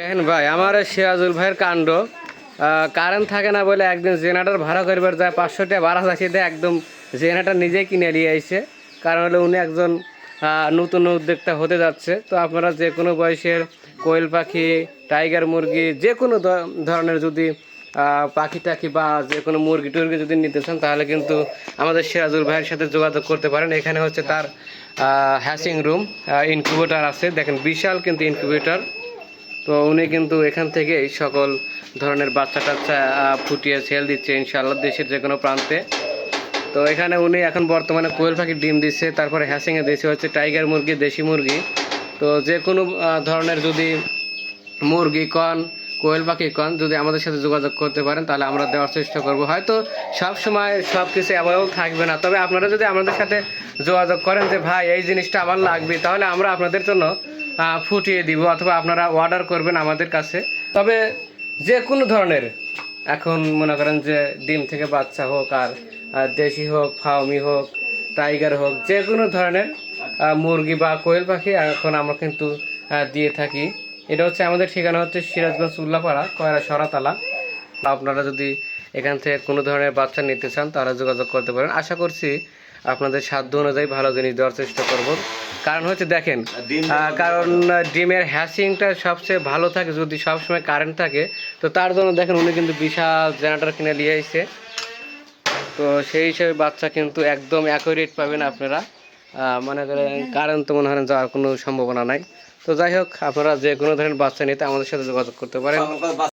দেখেন ভাই, আমার সিরাজুল ভাইয়ের কাণ্ড কারেন্ট থাকে না বলে একদিন জেনারেটর ভাড়া করবার যায় পাঁচশো টাকা ভাড়া চাষি দিয়ে একদম জেনারেটর নিজেই কিনে নিয়ে আইছে। কারণ হলো উনি একজন নতুন উদ্যোক্তা হতে যাচ্ছে। তো আপনারা যে কোনো বয়সের কোয়েল পাখি টাইগার মুরগি, যে কোনো ধরনের যদি পাখি টাখি বা যে কোনো মুরগি টুরগি যদি নিতে চান, তাহলে কিন্তু আমাদের সিরাজুল ভাইয়ের সাথে যোগাযোগ করতে পারেন। এখানে হচ্ছে তার হ্যাসিং রুম ইনকিউবেটার আছে। দেখেন, বিশাল কিন্তু ইনকিউবেটার তো উনি কিন্তু এখান থেকে এই সকল ধরনের বাচ্চা টাচ্চা ফুটিয়ে সেল দিচ্ছে ইনশাআল্লাহ দেশের যে কোনো প্রান্তে। তো এখানে উনি এখন বর্তমানে কোয়েল পাখির ডিম দিচ্ছে, তারপরে হ্যাসিংয়ে দিচ্ছে, হচ্ছে টাইগার মুরগি, দেশি মুরগি। তো যে কোনো ধরনের যদি মুরগি, কন, কোয়েল পাখি, কন যদি আমাদের সাথে যোগাযোগ করতে পারেন, তাহলে আমরা দেওয়ার চেষ্টা করব। হয়তো সব সময় সব কিছু অ্যাভেলেবল থাকবে না, তবে আপনারা যদি আমাদের সাথে যোগাযোগ করেন যে, ভাই, এই জিনিসটা আমার লাগবে। তাহলে আমরা আপনাদের জন্য ফুটিয়ে দিব অথবা আপনারা অর্ডার করবেন আমাদের কাছে। তবে যে কোনো ধরনের, এখন মনে করেন যে, ডিম থেকে বাচ্চা হোক আর দেশি হোক ফাউমি হোক, টাইগার হোক, যে কোনো ধরনের মুরগি বা কোয়েল পাখি এখন আমরা কিন্তু দিয়ে থাকি। এটা হচ্ছে আমাদের ঠিকানা হচ্ছে সিরাজগঞ্জ উল্লাপাড়া, কয়রা সরাতলা। আপনারা যদি এখান থেকে কোনো ধরনের বাচ্চা নিতে চান, তারা যোগাযোগ করতে পারেন। আশা করছি আপনাদের সাধ্য অনুযায়ী ভালো জিনিস দেওয়ার চেষ্টা করব। কারণ হচ্ছে দেখেন কারণ ডিমের হ্যাসিংটা সবচেয়ে ভালো থাকে যদি সবসময় কারেন্ট থাকে। তো তার জন্য দেখেন উনি কিন্তু বিশাল জেনারেটর কিনে নিয়ে এসেছে। তো সেই হিসেবে বাচ্চা কিন্তু একদম অ্যাকুরেট পাবেন আপনারা। মনে করেন কারেন্ট তো মনে হয় যাওয়ার কোনো সম্ভাবনা নাই। তো যাই হোক আপনারা যে কোনো ধরনের বাচ্চা নিতে আমাদের সাথে যোগাযোগ করতে পারেন।